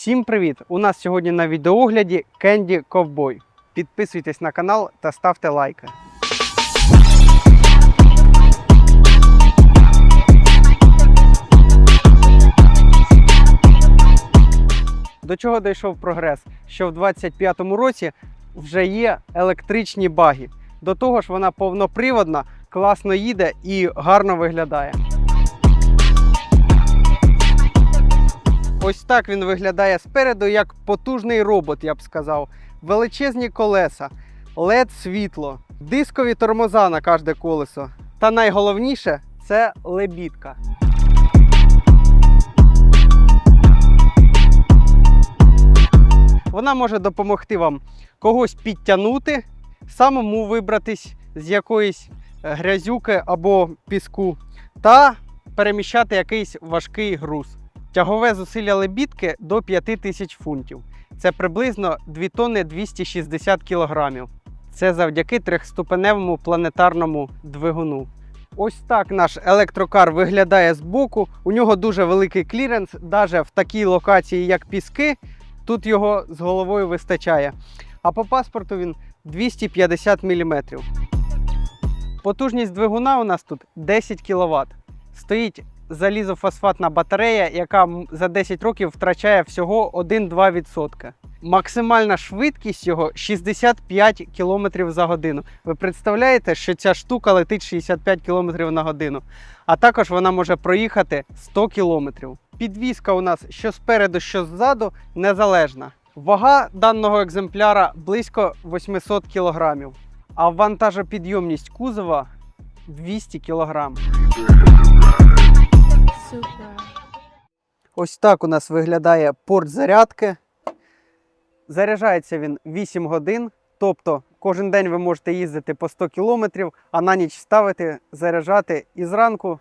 Всім привіт! У нас сьогодні на відеогляді Кенді Ковбой. Підписуйтесь на канал та ставте лайки. До чого дійшов прогрес? Що в 25-му році вже є електричні баги. До того ж, вона повноприводна, класно їде і гарно виглядає. Ось так він виглядає спереду, як потужний робот, я б сказав. Величезні колеса, led світло, дискові тормоза на кожне колесо. Та найголовніше це лебідка. Вона може допомогти вам когось підтягнути, самому вибратись з якоїсь е, грязюки або піску, та переміщати якийсь важкий груз. Тягове зусилля лебідки до 5000 фунтів. Це приблизно 2 тонни 260 кілограмів. Це завдяки трьохступеневому планетарному двигуну. Ось так наш електрокар виглядає збоку. У нього дуже великий кліренс, навіть в такій локації, як піски, тут його з головою вистачає. А по паспорту він 250 мм. Потужність двигуна у нас тут 10 кВт. Стоїть залізофосфатна батарея, яка за 10 років втрачає всього 1-2%. Максимальна швидкість його 65 км за годину. Ви представляєте, що ця штука летить 65 км на годину, а також вона може проїхати 100 км. Підвізка у нас що спереду, що ззаду незалежна. Вага даного екземпляра близько 800 кг, а вантажопідйомність кузова 200 кг. Супер. Ось так у нас виглядає порт зарядки. Заряджається він 8 годин. Тобто кожен день ви можете їздити по 100 кілометрів, а на ніч ставити, заряджати і зранку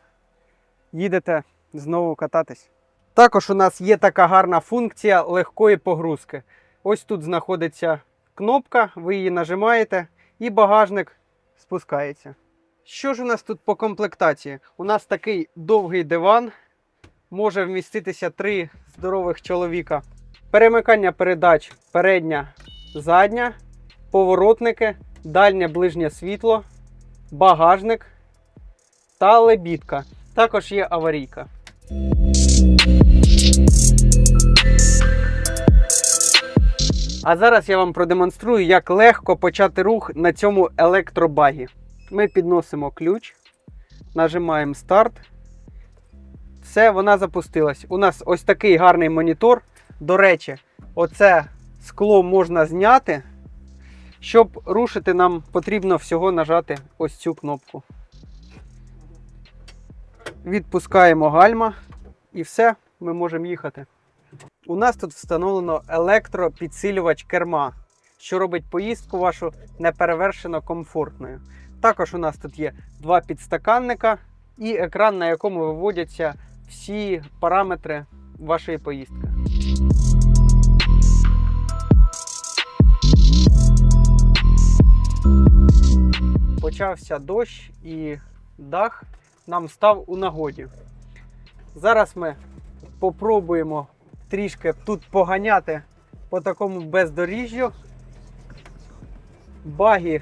їдете знову кататись. Також у нас є така гарна функція легкої погрузки. Ось тут знаходиться кнопка, ви її нажимаєте, і багажник спускається. Що ж у нас тут по комплектації? У нас такий довгий диван, може вміститися три здорових чоловіка. Перемикання передач передня, задня, поворотники, дальнє ближнє світло, багажник та лебідка. Також є аварійка. А зараз я вам продемонструю, як легко почати рух на цьому електробагі. Ми підносимо ключ, нажимаємо старт. Все, вона запустилась. У нас ось такий гарний монітор. До речі, оце скло можна зняти. Щоб рушити, нам потрібно всього нажати ось цю кнопку. Відпускаємо гальма і все, ми можемо їхати. У нас тут встановлено електропідсилювач керма, що робить поїздку вашу неперевершено комфортною. Також у нас тут є два підстаканника і екран, на якому виводяться всі параметри вашої поїздки. Почався дощ і дах нам став у нагоді. Зараз ми попробуємо трішки тут поганяти по такому бездоріжжю. Багі,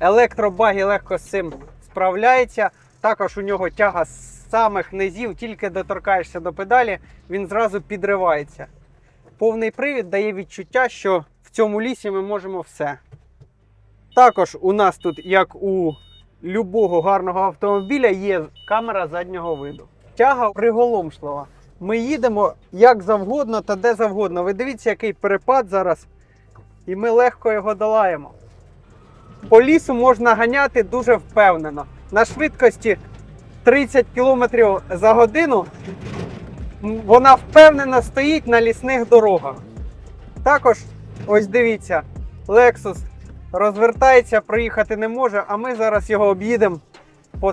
електробагі легко з цим справляється. Також у нього тяга з самих низів, тільки доторкаєшся до педалі, він зразу підривається. Повний привід дає відчуття, що в цьому лісі ми можемо все. Також у нас тут, як у любого гарного автомобіля, є камера заднього виду. Тяга приголомшлива. Ми їдемо як завгодно та де завгодно. Ви дивіться, який перепад зараз, і ми легко його долаємо. По лісу можна ганяти дуже впевнено. На швидкості 30 км за годину вона впевнено стоїть на лісних дорогах. Також, ось дивіться, Lexus розвертається, проїхати не може, а ми зараз його об'їдемо по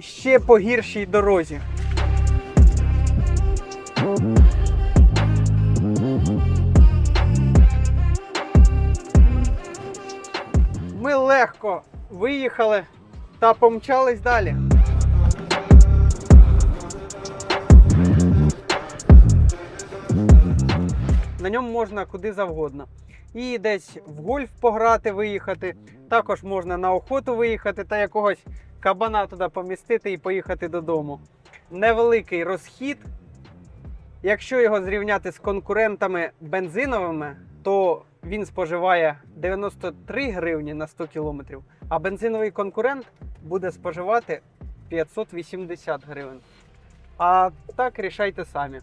ще по гіршій дорозі. Ми легко виїхали та помчались далі. Ньому можна куди завгодно. І десь в гольф пограти, виїхати. Також можна на охоту виїхати та якогось кабана туди помістити і поїхати додому. Невеликий розхід. Якщо його зрівняти з конкурентами бензиновими, то він споживає 93 гривні на 100 кілометрів, а бензиновий конкурент буде споживати 580 гривень. А так рішайте самі.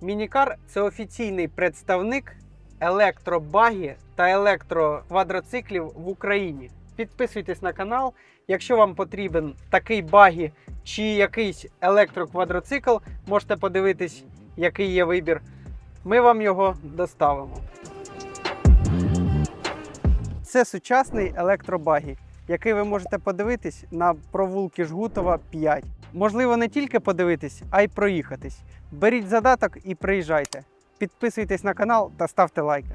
Мінікар це офіційний представник електробагі та електроквадроциклів в Україні. Підписуйтесь на канал. Якщо вам потрібен такий багі чи якийсь електроквадроцикл, можете подивитись, який є вибір. Ми вам його доставимо. Це сучасний електробагі, який ви можете подивитись на провулки Жгутова 5. Можливо, не тільки подивитись, а й проїхатись. Беріть задаток і приїжджайте. Підписуйтесь на канал та ставте лайки.